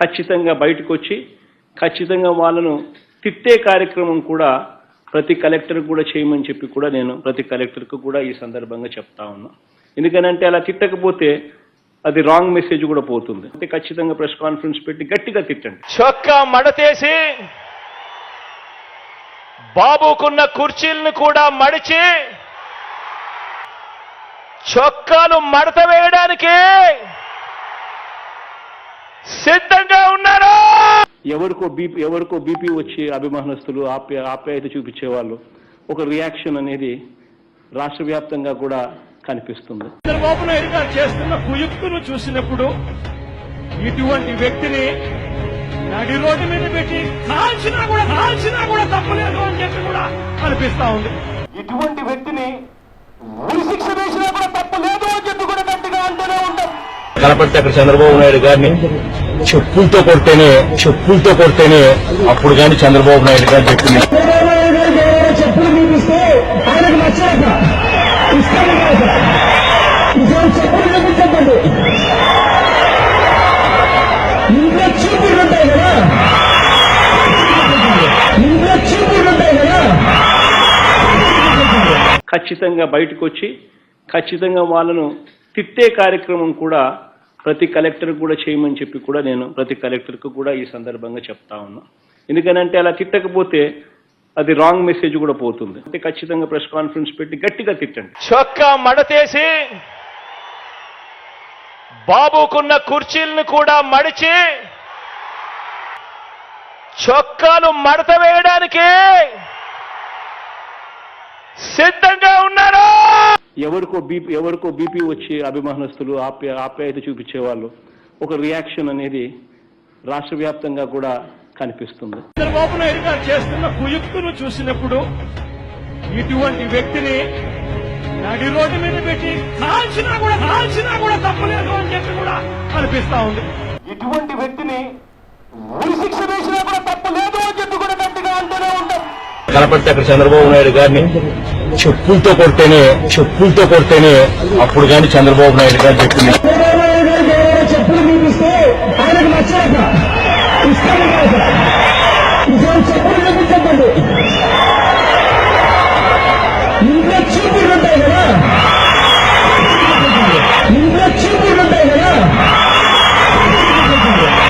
ఖచ్చితంగా బయటకు వచ్చి ఖచ్చితంగా వాళ్ళను తిట్టే కార్యక్రమం కూడా ప్రతి కలెక్టర్ కూడా చేయమని చెప్పి కూడా నేను ప్రతి కలెక్టర్కు కూడా ఈ సందర్భంగా చెప్తా ఉన్నా. ఎందుకనంటే అలా తిట్టకపోతే అది రాంగ్ మెసేజ్ కూడా పోతుంది. అంటే ఖచ్చితంగా ప్రెస్ కాన్ఫరెన్స్ పెట్టి గట్టిగా తిట్టండి. చొక్కా మడతేసి బాబుకున్న కుర్చీలను కూడా మడిచి చొక్కాలు మడత వేయడానికి సిద్ధంగా ఉన్నారు? ఎవరికో బీపీ ఎవరికో బీపీ వచ్చి అభిమానస్తులు ఆప్య ఆప్యాయత చూపించే వాళ్ళు ఒక రియాక్షన్ అనేది రాష్ట్ర వ్యాప్తంగా కూడా కనిపిస్తుంది. చంద్రబాబు నాయుడు గారు చేస్తున్న కుయుక్తును చూసినప్పుడు ఇటువంటి వ్యక్తిని నడి రోడ్డు మీద పెట్టి కాల్చినా కూడా కాల్చినా కూడా తప్పలేదు అని చెప్పి కూడా అనిపిస్తా ఉంది. ఇటువంటి వ్యక్తిని ఉరిశిక్ష వేసినా కూడా తప్పు లేదు అని చెప్పి కూడా గట్టిగా అంటూనే ఉంటాం కనపడితే అక్కడ చంద్రబాబు నాయుడు గారిని చెప్పులతో కొడితేనే చెప్పులతో కొడితేనే అప్పుడు కానీ చంద్రబాబు నాయుడు గారు చెప్పింది. ఖచ్చితంగా బయటకు వచ్చి ఖచ్చితంగా వాళ్ళను తిట్టే కార్యక్రమం కూడా ప్రతి కలెక్టర్ కూడా చేయమని చెప్పి కూడా నేను ప్రతి కలెక్టర్కు కూడా ఈ సందర్భంగా చెప్తా ఉన్నా. ఎందుకనంటే అలా తిట్టకపోతే అది రాంగ్ మెసేజ్ కూడా పోతుంది. అంటే ఖచ్చితంగా ప్రెస్ కాన్ఫరెన్స్ పెట్టి గట్టిగా తిట్టండి. చొక్కా మడతేసి బాబుకున్న కుర్చీలను కూడా మడిచి చొక్కాలు మడత వేయడానికి సిద్ధంగా ఉన్నారు. ఎవరికో బీపీ ఎవరికో బీపీ వచ్చి అభిమానస్తులు ఆప్య ఆప్యాయత చూపించే వాళ్ళు ఒక రియాక్షన్ అనేది రాష్ట్ర వ్యాప్తంగా కూడా కనిపిస్తుంది. చంద్రబాబు నాయుడు గారు చేస్తున్న కుయుక్తును చూసినప్పుడు ఇటువంటి వ్యక్తిని నడి రోడ్డు మీద పెట్టి కాల్చినా కూడా కాల్చినా కూడా తప్పలేదు అని చెప్పి కూడా అనిపిస్తా ఉంది. ఇటువంటి వ్యక్తిని ఉరిశిక్ష వేసినా కూడా తప్పు లేదు అని చెప్పి కూడా గట్టిగా అంటూనే ఉంటాం. కనపడితే అక్కడ చంద్రబాబు నాయుడు గారిని చెప్పులతో కొడితేనే చెప్పులతో కొడితేనే అప్పుడు కానీ చంద్రబాబు నాయుడు గారు చెప్పింది. చెప్పులు